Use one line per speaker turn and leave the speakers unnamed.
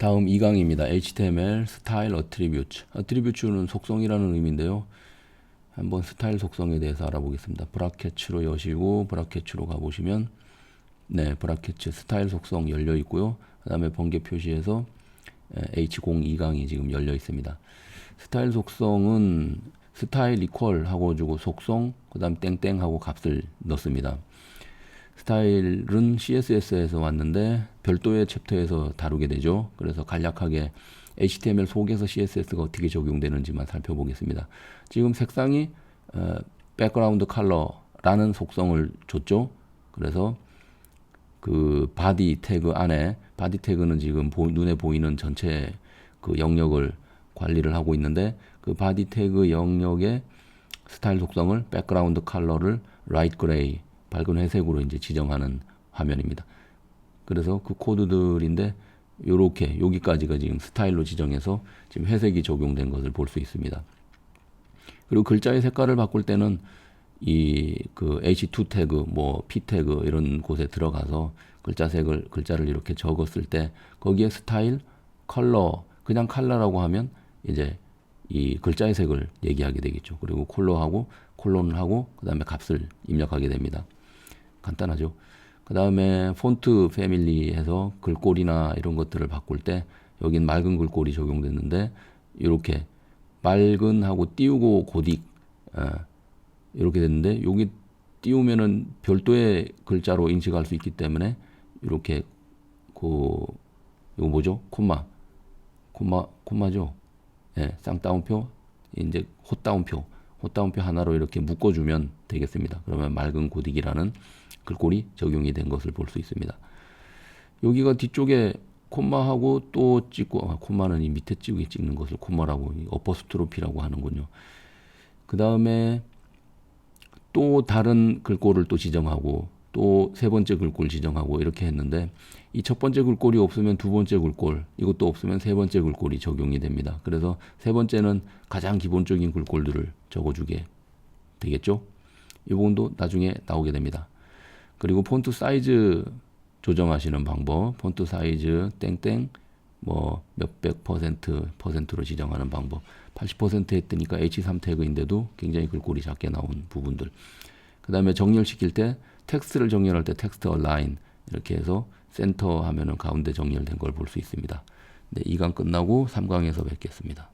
다음 2강입니다. HTML 스타일 어트리뷰트. 어트리뷰트는 속성이라는 의미인데요. 한번 스타일 속성에 대해서 알아보겠습니다. 브라켓으로 여시고 브라켓으로 가보시면 네, 브라켓 스타일 속성 열려 있고요. 그다음에 번개 표시에서 H02강이 지금 열려 있습니다. 스타일 속성은 스타일 이퀄 하고 주고 속성 그다음 땡땡 하고 값을 넣습니다. 스타일은 CSS에서 왔는데 별도의 챕터에서 다루게 되죠. 그래서 간략하게 HTML 속에서 CSS가 어떻게 적용되는지만 살펴보겠습니다. 지금 색상이 어, 백그라운드 컬러라는 속성을 줬죠. 그래서 그 바디 태그 안에 바디 태그는 지금 보, 눈에 보이는 전체 그 영역을 관리를 하고 있는데 그 바디 태그 영역의 스타일 속성을 백그라운드 컬러를 라이트 그레이 밝은 회색으로 이제 지정하는 화면입니다. 그래서 그 코드들인데 요렇게 여기까지가 지금 스타일로 지정해서 지금 회색이 적용된 것을 볼 수 있습니다. 그리고 글자의 색깔을 바꿀 때는 이 그 H2 태그, 뭐 P 태그 이런 곳에 들어가서 글자 색을 글자를 이렇게 적었을 때 거기에 스타일, 컬러, 그냥 컬러라고 하면 이제 이 글자의 색을 얘기하게 되겠죠. 그리고 콜러하고 콜론을 하고 그다음에 값을 입력하게 됩니다. 간단하죠. 그 다음에 폰트 패밀리 해서 글꼴이나 이런 것들을 바꿀 때 여긴 맑은 글꼴이 적용됐는데 이렇게 맑은 하고 띄우고 고딕 이렇게 됐는데 여기 띄우면은 별도의 글자로 인식할 수 있기 때문에 이렇게 그 이거 뭐죠? 콤마 콤마 콤마죠. 예, 쌍따옴표 이제 헛따옴표 헛따옴표 하나로 이렇게 묶어주면 되겠습니다. 그러면 맑은 고딕이라는 글꼴이 적용이 된 것을 볼 수 있습니다. 여기가 뒤쪽에 콤마하고 또 찍고 아, 콤마는 이 밑에 찍게 찍는 것을 콤마라고 어퍼스트로피라고 하는군요. 그 다음에 또 다른 글꼴을 또 지정하고 또 세 번째 글꼴 지정하고 이렇게 했는데 이 첫 번째 글꼴이 없으면 두 번째 글꼴 이것도 없으면 세 번째 글꼴이 적용이 됩니다. 그래서 세 번째는 가장 기본적인 글꼴들을 적어주게 되겠죠. 이 부분도 나중에 나오게 됩니다. 그리고 폰트 사이즈 조정하시는 방법, 폰트 사이즈 땡땡 뭐 몇백 퍼센트 퍼센트로 지정하는 방법. 80% 했으니까 H3 태그인데도 굉장히 글꼴이 작게 나온 부분들. 그 다음에 정렬시킬 때 텍스트를 정렬할 때 텍스트 얼라인 이렇게 해서 센터 하면은 가운데 정렬된 걸 볼 수 있습니다. 네, 2강 끝나고 3강에서 뵙겠습니다.